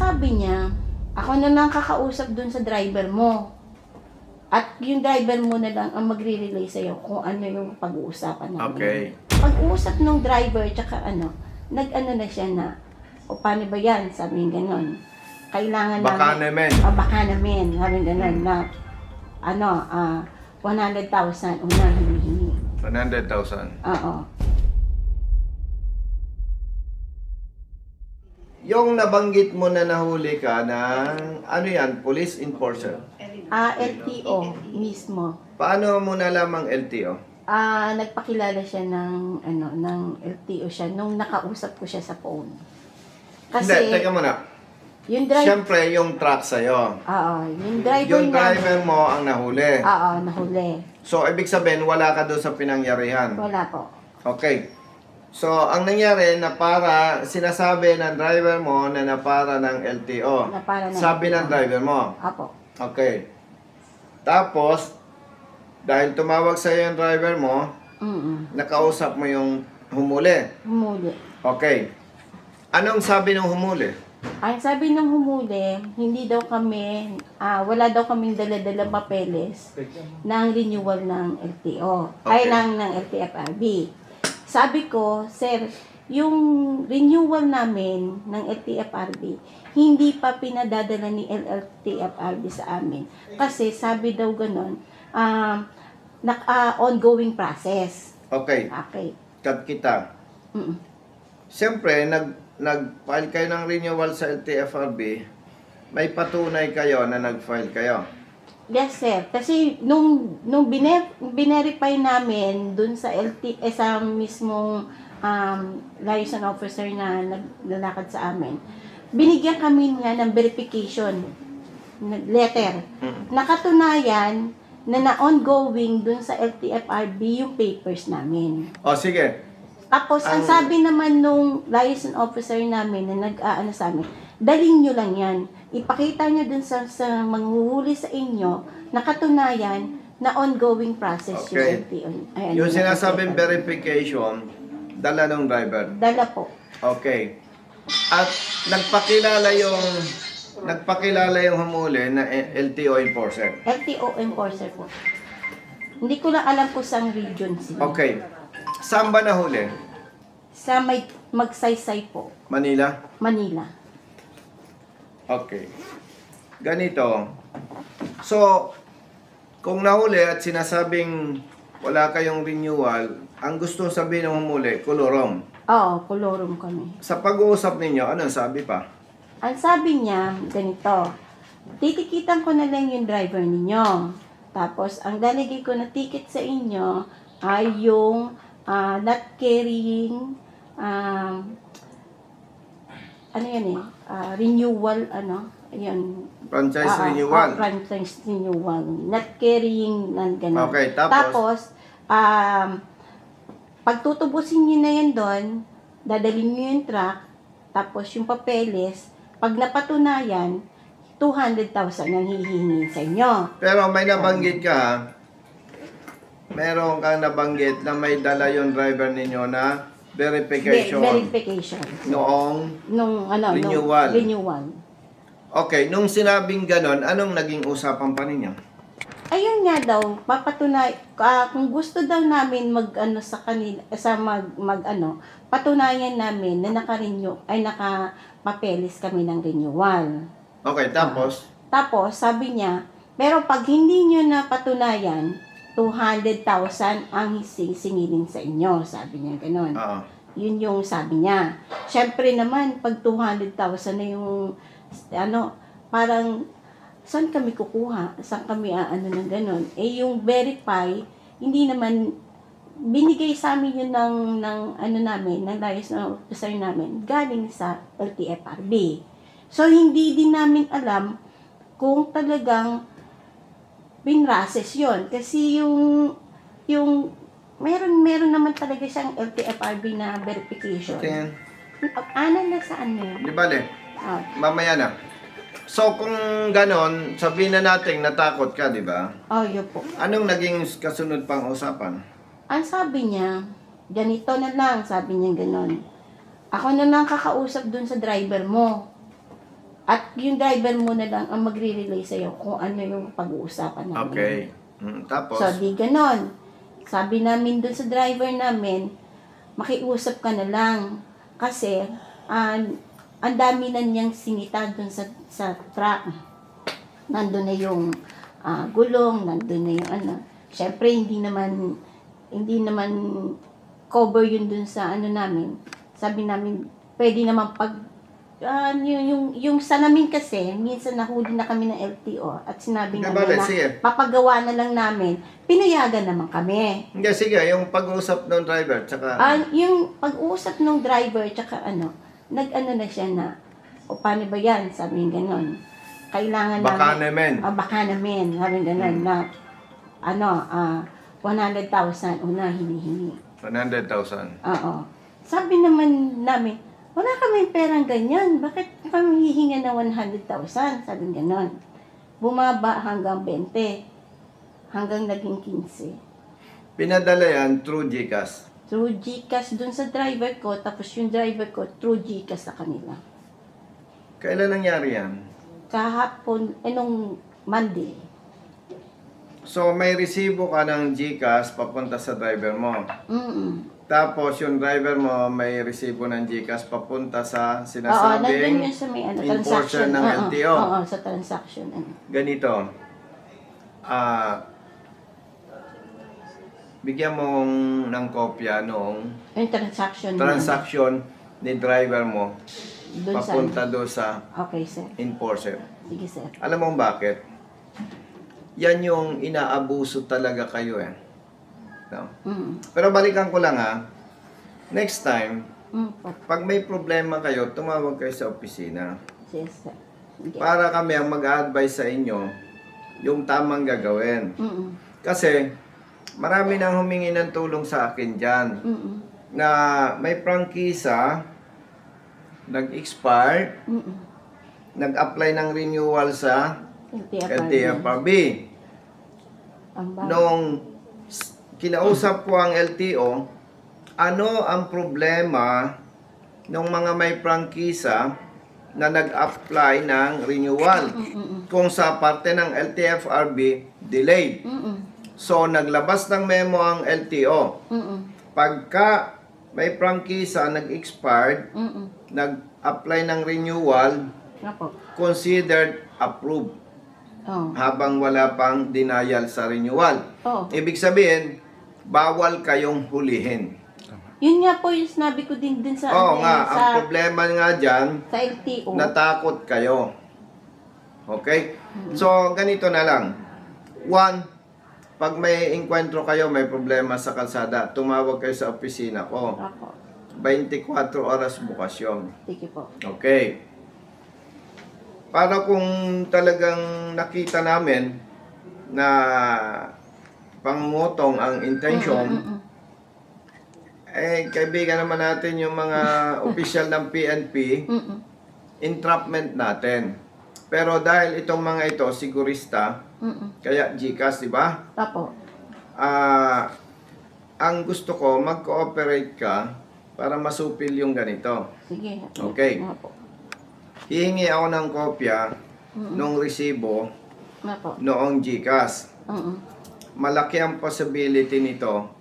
sabi niya, ako na lang kakausap dun sa driver mo. At yung driver mo na lang ang magre-relay sa'yo kung ano yung pag-uusapan namin. Okay. Pag-uusap ng driver, tsaka ano, nag-ano na siya na, o paano ba yan? Sabi niya ganon. Kailangan Baka namin, naman. Ah, baka namin, sabi niya ganon, na, ano, ah, 100,000 unang hinihingi. 100,000. Oo. Yung nabanggit mo na nahuli ka ng, ano yan, police enforcer. Ah, LTO mismo. Paano mo nalamang LTO? Ah, nagpakilala siya ng ano, ng LTO siya nung nakausap ko siya sa phone. Kasi Hindi, teka muna. yung driver, Siyempre, yung truck sa'yo. oo, yung driver Yung driver mo ang nahuli. oo, nahuli. So, ibig sabihin, wala ka doon sa pinangyarihan. Wala po. Okay. So, ang nangyari na para, sinasabi ng driver mo na napara ng LTO. Na para na Sabi ng driver mo. Apo. Okay. Tapos, dahil tumawag sa yung driver mo, Mm. nakausap mo yung humuli. Humuli. Okay. Anong sabi ng humuli? Ang sabi ng humuli, hindi daw kami, ah, wala daw kaming dala-dalang papeles ng renewal ng LTO. Ay, Okay. ng, ng LTFRB. Sabi ko, sir, yung renewal namin ng LTFRB, hindi pa pinadadala ni LTFRB sa amin. Kasi sabi daw ganon, um, nak, ah, ongoing process. Okay. Okay. Cut kita. Mm. Siyempre, nag, nag-file kayo ng renewal sa LTFRB, may patunay kayo na nag-file kayo. Yes, sir. Kasi nung nung bine, binerify namin dun sa LT eh, sa mismong um, liaison officer na naglalakad sa amin, binigyan kami nga ng verification letter. Nakatunayan na na-ongoing dun sa LTFRB yung papers namin. O, sige. Tapos, ang Ang- sabi naman nung liaison officer namin na nag-aano sa amin, dalhin nyo lang yan. Ipakita nyo dun sa, sa manghuhuli sa inyo na katunayan na ongoing process Okay. yung LTO. Ay, ano, Yung sinasabing verification, dala ng driver. Dala po. Okay. At nagpakilala yung nagpakilala yung humuli na LTO enforcer. LTO enforcer po. Hindi ko lang alam kung saan region sila. Okay. Saan ba nahuli? Sa may magsaysay po, Manila? Manila. Okay. Ganito. So, kung nahuli at sinasabing wala kayong renewal, ang gusto sabihin ng humuli, kolorom. Oo, kolorum kami. Sa pag-uusap ninyo, anong sabi pa? Ang sabi niya, ganito, titikitan ko na lang yung driver ninyo. Tapos, ang lalagay ko na ticket sa inyo ay yung ah, not carrying, um, ano yan eh, ah, renewal, ano, yun. Franchise ah, renewal. ah, franchise renewal. Not carrying, nan ganun. Okay, tapos? Tapos, um, pagtutubusin nyo na yan doon, dadalhin nyo yung truck, tapos yung papeles, pag napatunayan, 200,000 ang hihingi sa inyo. Pero may nabanggit ka? Meron kang nabanggit na may dala yung driver ninyo na Ver- verification verification. noong... Nung, ano, nung Renewal. renewal. Okay, nung sinabing ganon, anong naging usapan pa ninyo? Ayun nga daw, papatunay, ah, kung gusto daw namin mag ano sa kanila sa mag, mag ano, patunayan namin na naka-renew ay naka-papeles kami ng renewal. Okay, tapos? Tapos sabi niya, pero pag hindi niyo na patunayan, 200,000 ang sisingilin sa inyo, sabi niya gano'n. Oo. Yun yung sabi niya. Siyempre naman, pag 200,000 na yung, ano, parang, saan kami kukuha? Saan kami aano ng ganun? Eh, yung verify, hindi naman, binigay sa amin yun ng, ng ano namin, ng liaison officer namin, galing sa LTFRB. So, hindi din namin alam kung talagang pinrases yon Kasi yung, yung, meron, meron naman talaga siyang LTFRB na verification. Tingin. Ano na saan na yun? Di bale, Ah, mamaya na. So, kung ganon, sabihin na natin natakot ka, di ba? oh, yun po. Anong naging kasunod pang usapan? Ang sabi niya, ganito na lang, sabi niya ganon. Ako na lang kakausap dun sa driver mo. At yung driver mo na lang ang magre-relay sa'yo kung ano yung pag-uusapan namin. Okay. Mm, tapos, So, di ganon. Sabi namin dun sa driver namin, makiusap ka na lang. Kasi, ah, ang dami na niyang sinita dun sa, sa truck. Nandun na yung ah, gulong, nandun na yung ano. Siyempre, hindi naman, hindi naman cover yun dun sa ano namin. Sabi namin, pwede naman pag ah, yung, yung, yung sa namin kasi, minsan nahuli na kami ng LTO at sinabi Hindi, namin na sige. papagawa na lang namin, pinayagan naman kami. Hindi, sige, yung pag-uusap ng driver, tsaka, Ah, yung pag-uusap ng driver, tsaka ano, nag-ano na siya na, o paano ba yan? Sabi ganon. Kailangan baka namin, naman. ah, baka namin, sabi ganon, na, ano, ah, 100,000 una hinihingi. 100,000. Oo. Sabi naman namin, wala kami perang ganyan. Bakit kami hihinga ng 100,000? Sabi ganon. Bumaba hanggang 20. Hanggang naging 15. Pinadala yan through GCash. Through Gcash dun sa driver ko, tapos yung driver ko through Gcash sa kanila. Kailan nangyari yan? Kahapon, eh nung Monday. So, may resibo ka ng GCash papunta sa driver mo. Mm Tapos, yung driver mo may resibo ng GCash papunta sa Oo, nandun sinasabing yun sa may ano, enforcer transaction. ng Oo, LTO. Oo, sa transaction. Ano. ganito. Ah, bigyan mo ng kopya noong Yung transaction. na- transaction ni driver mo Dun sa... papunta do sa Okay, sir. enforcer. Sige, sir. Alam mo bakit? Yan yung inaabuso talaga kayo eh. No? Mm Pero balikan ko lang ha. Next time, Mm pag may problema kayo, tumawag kayo sa opisina. Yes, sir. Sige. Para kami ang mag-advise sa inyo yung tamang gagawin. Mm Kasi marami nang humingi ng tulong sa akin dyan Mm na may prangkisa, nag-expire, Mm nag-apply ng renewal sa LTFRB. LTFRB. Ang bago. Nung s- kinausap ko ang LTO, ano ang problema ng mga may prangkisa na nag-apply ng renewal Mm-mm. kung sa parte ng LTFRB delayed. So naglabas ng memo ang LTO. Pagka may prangkisa nag-expired, nag-apply ng renewal, considered approved Oh. habang wala pang denial sa renewal. Oh. Ibig sabihin, bawal kayong hulihin. Yun nga po yung sinabi ko din din sa, Oo ano, nga, sa, ang problema nga dyan, sa LTO. natakot kayo. Okay? So, ganito na lang. One, pag may enkwentro kayo, may problema sa kalsada, tumawag kayo sa opisina ko. Ako. 24 oras bukas yun. Sige po. Okay. Para kung talagang nakita namin na pangungutong ang intention, Mm-mm. eh, kaibigan naman natin yung mga opisyal ng PNP, Mm-mm. entrapment natin. Pero dahil itong mga ito, sigurista, Mm-mm. kaya GCash, di ba? Apo. Ah, ang gusto ko, mag-cooperate ka para masupil yung ganito. Sige. Okay. Apo. Hihingi ako ng kopya nung resibo Apo. noong GCash. Mm-mm. Malaki ang possibility nito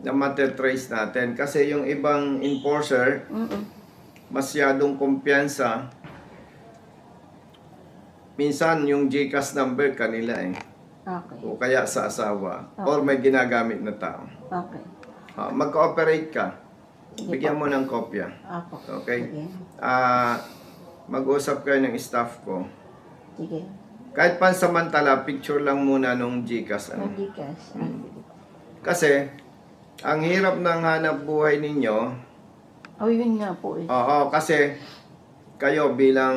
na matetrace natin. Kasi yung ibang enforcer, Mm-mm. masyadong kumpiyansa. Minsan yung GCash number kanila eh. Okay. O kaya sa asawa. Or may ginagamit na tao. Okay. Ah, mag-cooperate ka. Sige Bigyan po. mo ng kopya. Apo. Okay? Sige. Ah, mag-usap kayo ng staff ko. Sige. Kahit pansamantala, picture lang muna nung GCash. Ano? Nag-cash. Ah, po. Kasi, ang hirap ng hanap buhay ninyo, Oh, yun nga po eh. oo, kasi kayo bilang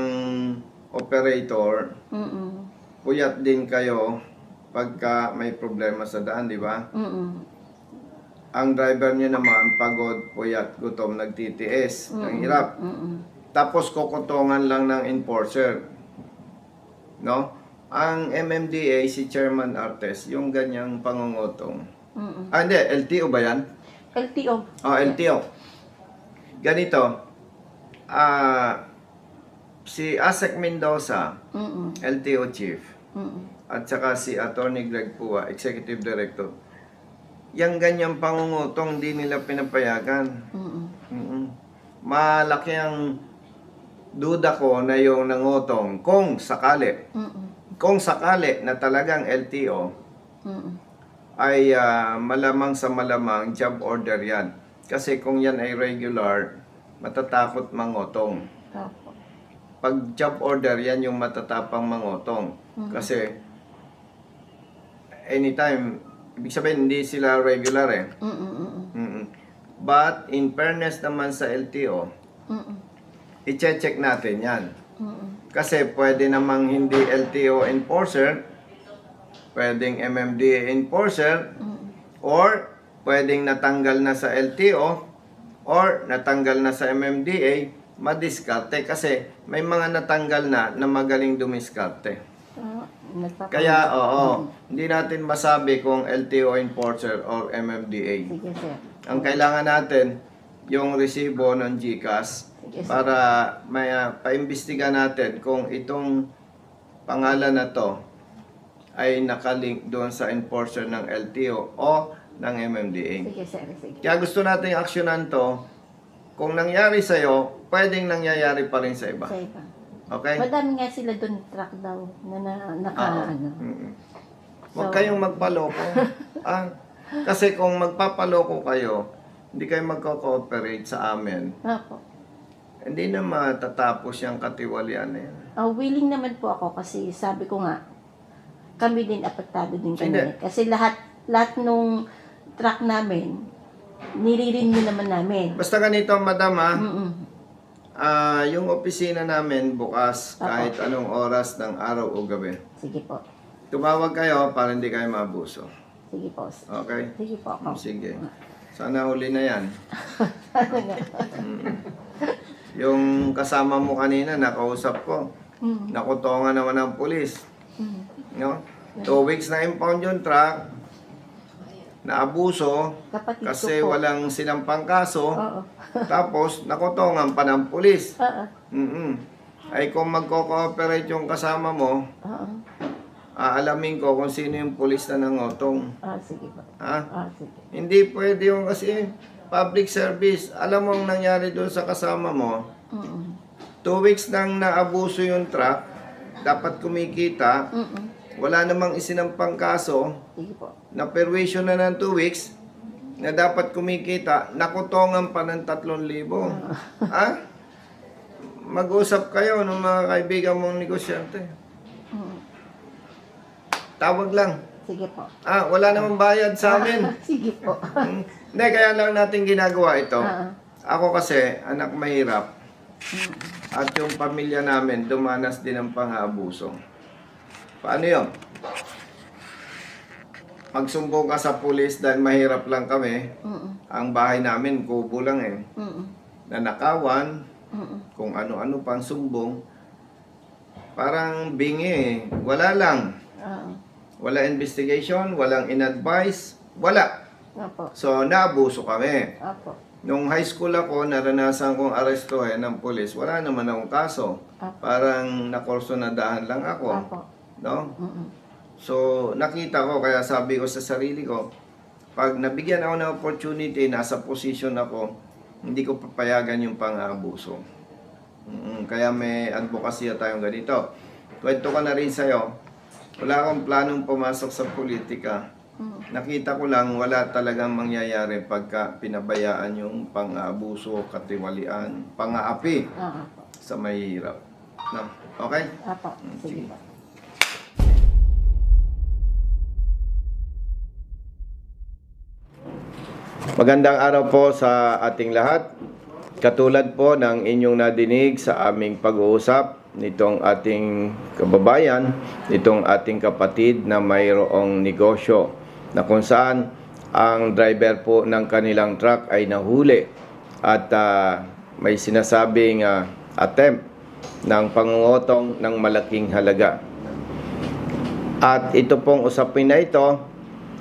operator, Mm-mm. puyat din kayo pagka may problema sa daan, di ba? Mm-mm. Ang driver niya naman, pagod, puyat, gutom, nagtitiis. Ang hirap. Mm-mm. Tapos kukutongan lang ng enforcer. No? Ang MMDA, si Chairman Artes, yung ganyang pangungutong. Mm-mm. Ah, hindi. LTO ba yan? LTO. Oh, LTO. Ganito. Ah, si Asek Mendoza, Mm-mm. LTO Chief, Mm-mm. at saka si Attorney Greg Pua, Executive Director, yung ganyang pangungutong di nila pinapayagan. Mm-mm. Mm-mm. Malaki ang duda ko na yung nangutong kung sakali, Mm-mm. Kung sakali na talagang LTO Mm-mm. ay ah, malamang sa malamang job order yan. Kasi kung yan ay regular, matatakot mangutong. Opo. Pag job order, yan yung matatapang mangutong. Kasi anytime, ibig sabihin hindi sila regular eh. Mm-mm. Mm-mm. But in fairness naman sa LTO, Mm-mm. i-check natin yan. Mm-mm. Kasi pwede namang hindi LTO enforcer, pwedeng MMDA enforcer, or pwedeng natanggal na sa LTO, or natanggal na sa MMDA, madiskarte kasi may mga natanggal na na magaling dumiskarte. Ah, Kaya oo, hindi natin masabi kung LTO enforcer or MMDA. Sige, sir. Ang kailangan natin yung resibo ng GCash Sir. para may uh, paimbestiga natin kung itong pangalan na to ay nakalink doon sa enforcer ng LTO o ng MMDA. Sige, sir. Sige. Kaya gusto nating aksyonan to. Kung nangyari sa'yo, pwedeng nangyayari pa rin sa iba. Sa iba. Okay? Madami nga sila doon truck daw na, na naka Oo. ano. Mm-mm. Huwag So- kayong magpaloko. ah, kasi kung magpapaloko kayo, hindi kayo magko-cooperate sa amin, Opo. Hindi na matatapos yung katiwalian na yan. Ah, willing naman po ako kasi sabi ko nga, kami din apektado din kami. Hindi. Kasi lahat lahat nung truck namin, nire-renew naman namin. Basta ganito, madam ha, Mm-mm. ah, yung opisina namin bukas kahit anong oras ng araw o gabi. Sige po. Tumawag kayo para hindi kayo maabuso. Sige po. Okay? Sige po ako. Sige. Sana huli na yan. Ano nga? Yung kasama mo kanina, nakausap ko. Mm. Nakutongan naman ng pulis. Mm. No? Two weeks na impound yung truck. Naabuso. Kapatid Kasi ko po. walang sinampang kaso. Oo. Tapos, nakutongan pa ng pulis. Oo. mm Ay kung magko-cooperate yung kasama mo, Oo. aalamin ko kung sino yung pulis na nangotong. Ah, sige po. Ha? Ah, sige. Hindi pwede yung kasi public service. Alam mo ang nangyari doon sa kasama mo, Mm-mm. two weeks nang naabuso yung truck, dapat kumikita, Mm-mm. wala namang isinampang kaso, Sige po. na permission na ng two weeks, na dapat kumikita, nakutongan pa ng 3,000. ha? Mag-usap kayo ng mga kaibigan mong negosyante. Mm. Tawag lang. Sige po. Ah, wala namang bayad sa amin. sige po. Hmm. Hindi, kaya lang natin ginagawa ito. Ah, Ako kasi, anak mahirap. At yung pamilya namin, dumanas din ng pang-aabuso. Paano yun? Magsumbong ka sa pulis dahil mahirap lang kami. Mm-mm. Ang bahay namin, kubo lang eh. Mm-mm. Nanakawan, Mm-mm. kung ano-ano pang sumbong. Parang bingi eh. Wala lang. Oo. Wala investigation, walang in-advise, wala. Opo. So, naabuso kami. Opo. Nung high school ako, naranasan kong arestuhin ng polis. Wala naman akong kaso. Apo. Parang nakorsonadahan lang ako. Opo. No? Mm-mm. So, nakita ko, kaya sabi ko sa sarili ko, pag nabigyan ako ng opportunity, nasa position ako, hindi ko papayagan yung pang-aabuso. Mm, kaya may advocacy tayong ganito. Kwento ko na rin sa'yo, wala akong planong pumasok sa politika. Mm. Nakita ko lang wala talagang mangyayari pagka pinabayaan yung pang-aabuso, katiwalian, pang-aapi Ah, Opo. sa mahihirap. No? Okay? Opo. Sige po. Magandang araw po sa ating lahat. Katulad po ng inyong nadinig sa aming pag-uusap nitong ating kababayan, nitong ating kapatid na mayroong negosyo na kung saan ang driver po ng kanilang truck ay nahuli at ah, may sinasabing ah, attempt ng pangungotong ng malaking halaga. At ito pong usapin na ito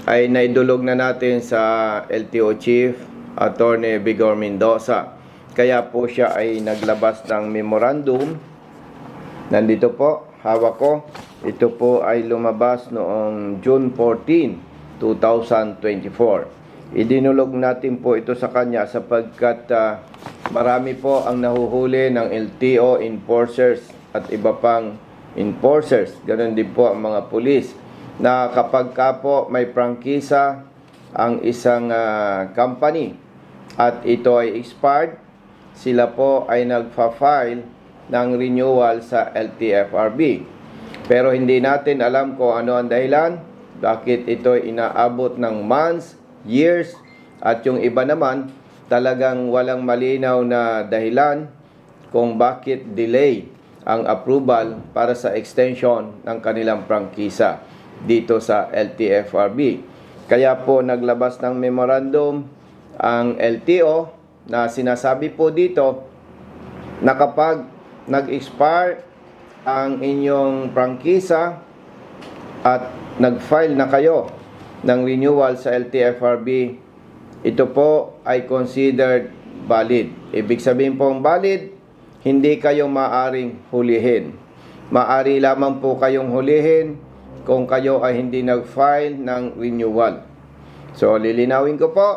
ay naidulog na natin sa LTO Chief Attorney Vigor Mendoza. Kaya po siya ay naglabas ng memorandum Nandito po, hawak ko. Ito po ay lumabas noong June 14, 2024. Idinulog natin po ito sa kanya sapagkat ah, marami po ang nahuhuli ng LTO enforcers at iba pang enforcers. Ganon din po ang mga pulis na kapag ka po may prangkisa ang isang ah, company at ito ay expired, sila po ay nagfa-file ng renewal sa LTFRB. Pero hindi natin alam kung ano ang dahilan, bakit ito inaabot ng months, years, at yung iba naman talagang walang malinaw na dahilan kung bakit delay ang approval para sa extension ng kanilang prangkisa dito sa LTFRB. Kaya po naglabas ng memorandum ang LTO na sinasabi po dito na kapag nag-expire ang inyong prangkisa at nag-file na kayo ng renewal sa LTFRB, ito po ay considered valid. Ibig sabihin pong valid, hindi kayo maaring hulihin. Maari lamang po kayong hulihin kung kayo ay hindi nag-file ng renewal. So, lilinawin ko po,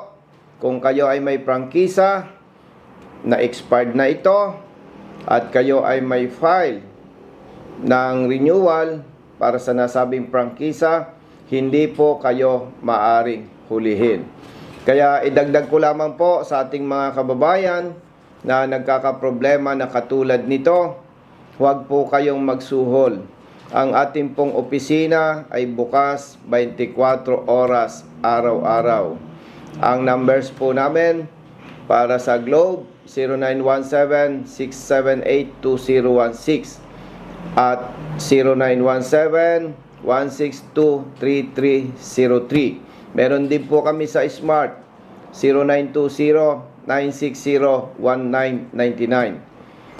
kung kayo ay may prangkisa na expired na ito at kayo ay may file ng renewal para sa nasabing prangkisa, hindi po kayo maaring hulihin. Kaya idagdag ko lamang po sa ating mga kababayan na nagkakaproblema na katulad nito, huwag po kayong magsuhol. Ang ating pong opisina ay bukas 24 oras araw-araw. Ang numbers po namin para sa Globe 0917-678-2016 at 0917-162-3303. Meron din po kami sa Smart 0920-960-1999.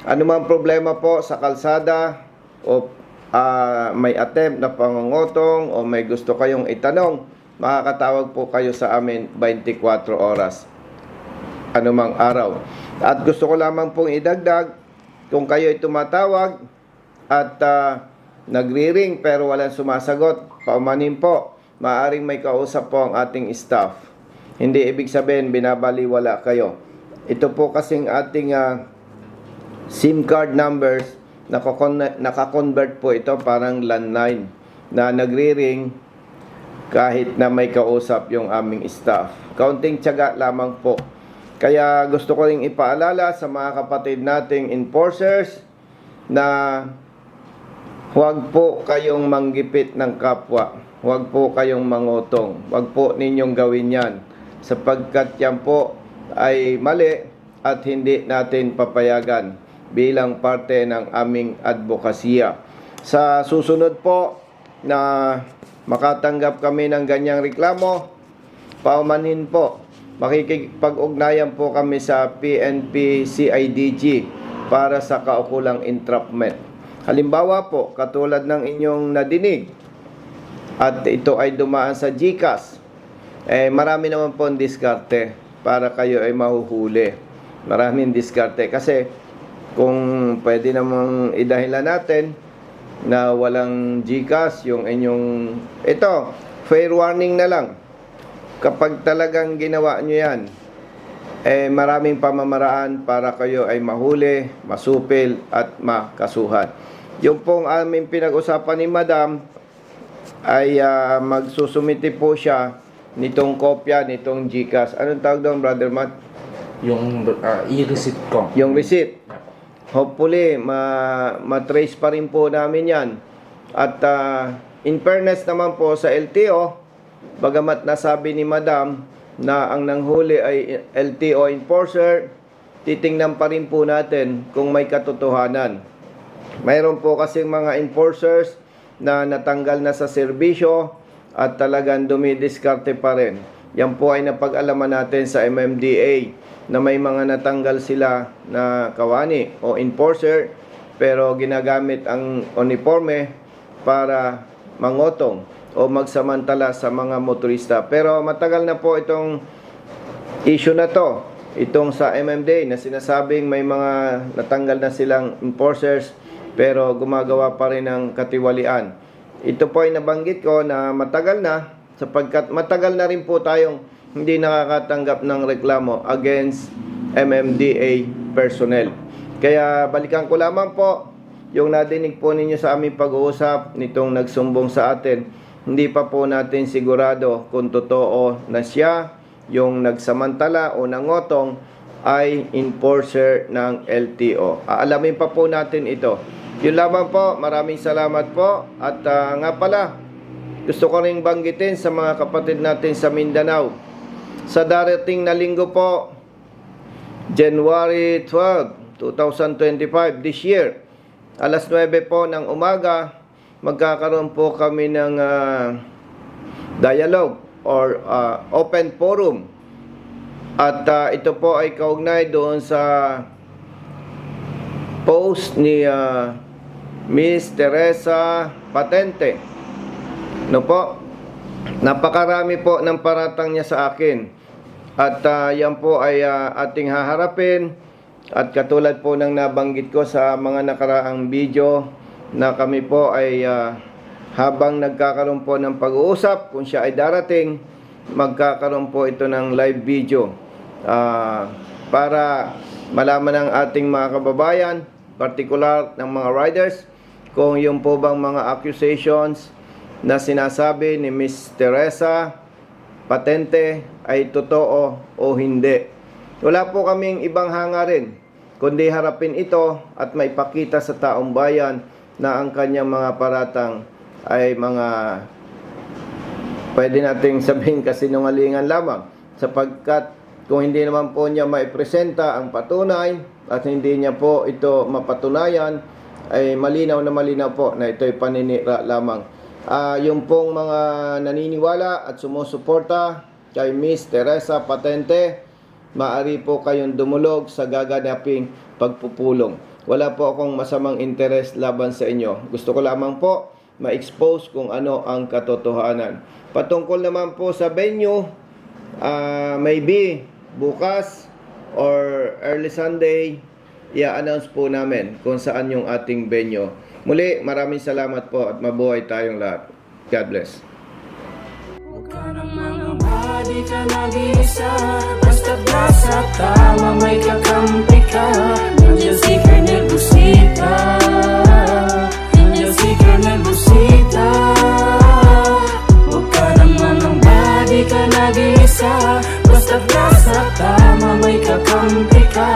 Ano man problema po sa kalsada o ah, may attempt na pangungotong o may gusto kayong itanong, makakatawag po kayo sa amin 24 oras anumang araw. At gusto ko lamang pong idagdag, kung kayo ay tumatawag at ah, nagri-ring pero walang sumasagot, paumanin po, maaring may kausap po ang ating staff. Hindi ibig sabihin binabaliwala kayo. Ito po kasing ating ah, SIM card numbers, nakakon- nakakonvert po ito parang landline na nagri-ring kahit na may kausap yung aming staff. Kaunting tiyaga lamang po. Kaya gusto ko ring ipaalala sa mga kapatid nating enforcers na huwag po kayong manggipit ng kapwa. Huwag po kayong mangutong. Huwag po ninyong gawin yan. Sapagkat yan po ay mali at hindi natin papayagan bilang parte ng aming advokasya. Sa susunod po na makatanggap kami ng ganyang reklamo, paumanhin po. Makikipag-ugnayan po kami sa PNP CIDG para sa kaukulang entrapment. Halimbawa po, katulad ng inyong nadinig, at ito ay dumaan sa GCAS, eh, marami naman po ang diskarte para kayo ay mahuhuli. Maraming diskarte kasi kung pwede namang idahilan natin na walang GCAS yung inyong ito, fair warning na lang. Kapag talagang ginawa nyo yan, eh maraming pamamaraan para kayo ay mahuli, masupil at makasuhan. Yung pong aming pinag-usapan ni Madam ay ah, magsusumiti po siya nitong kopya nitong GCash. Anong tawag doon, Brother Matt? yung uh, i-receipt ko. Yung receipt. Hopefully, ma matrace pa rin po namin yan. At ah, in fairness naman po sa LTO, bagamat nasabi ni Madam na ang nanghuli ay LTO enforcer, titingnan pa rin po natin kung may katotohanan. Mayroon po kasing mga enforcers na natanggal na sa serbisyo at talagang dumidiskarte pa rin. Yan po ay napag-alaman natin sa MMDA na may mga natanggal sila na kawani o enforcer pero ginagamit ang uniforme para mangotong o magsamantala sa mga motorista. Pero matagal na po itong issue na to. Itong sa MMDA na sinasabing may mga natanggal na silang enforcers pero gumagawa pa rin ng katiwalian. Ito po ay nabanggit ko na matagal na sapagkat matagal na rin po tayong hindi nakakatanggap ng reklamo against MMDA personnel. Kaya balikan ko lamang po yung nadinig po ninyo sa aming pag-uusap nitong nagsumbong sa atin. Hindi pa po natin sigurado kung totoo na siya yung nagsamantala o nangotong ay enforcer ng LTO. Aalamin pa po natin ito. Yun lamang po. Maraming salamat po. At ah, nga pala, gusto ko rin banggitin sa mga kapatid natin sa Mindanao. Sa darating na linggo po, January 12, 2025, this year, alas 9 po ng umaga, magkakaroon po kami ng ah, dialogue or ah, open forum. At ah, ito po ay kaugnay doon sa post ni ah, Miss Teresa Patente. No po? Napakarami po ng paratang niya sa akin. At ah, yan po ay ah, ating haharapin. At katulad po ng nabanggit ko sa mga nakaraang video na kami po ay ah, habang nagkakaroon po ng pag-uusap, kung siya ay darating, magkakaroon po ito ng live video. Ah, para malaman ng ating mga kababayan, particular ng mga riders, kung yung po bang mga accusations na sinasabi ni Miss Teresa patente ay totoo o hindi. Wala po kaming ibang hangarin, kundi harapin ito at maipakita sa taong bayan na ang kanyang mga paratang ay mga pwede nating sabihin kasinungalingan lamang sapagkat kung hindi naman po niya maipresenta ang patunay at hindi niya po ito mapatunayan ay malinaw na malinaw po na ito'y paninira lamang. Ah, yung pong mga naniniwala at sumusuporta kay Miss Teresa Patente, maari po kayong dumulog sa gaganaping pagpupulong. Wala po akong masamang interes laban sa inyo. Gusto ko lamang po ma-expose kung ano ang katotohanan. Patungkol naman po sa venue, ah, maybe bukas or early Sunday, i-announce po namin kung saan yung ating venue. Muli, maraming salamat po at mabuhay tayong lahat. God bless di ka nag-iisa Basta ba sa tama may kakampi ka. Nandiyan si Colonel Busita. Nandiyan si Colonel Busita. Huwag ka naman ang ba ka nag-iisa Basta ba sa tama may kakampi ka.